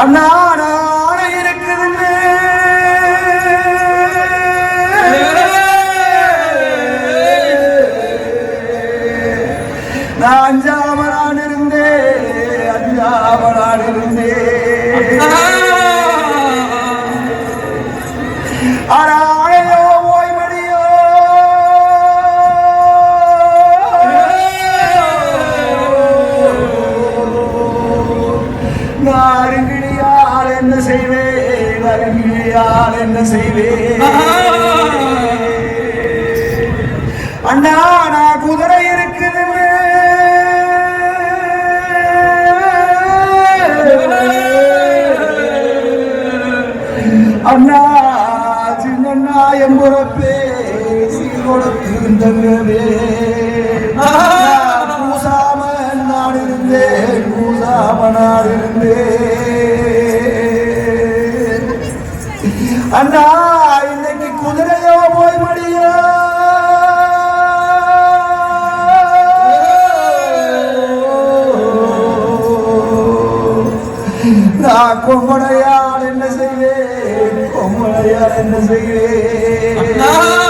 அண்ணா நாட இருக்குதுன்னு நான் அஞ்சாமலான் இருந்தேன் அஞ்சாமலான் இருந்தேன். அராழையோ அருங்கிழியால் என்ன செய்வேன் அருங்கிழியால் என்ன செய்வேன் அண்ணா நான் குதிரை இருக்குது அண்ணா சின்னண்ணா எம்புறப்பே சீர்கொடுத்து தங்கவே. இருந்தேன் அண்ணா இன்னைக்கு குதிரையோ போய் மடியோ? நான் கொம்படையால் என்ன செய்வேன்? கொம்படையால் என்ன செய்வேன்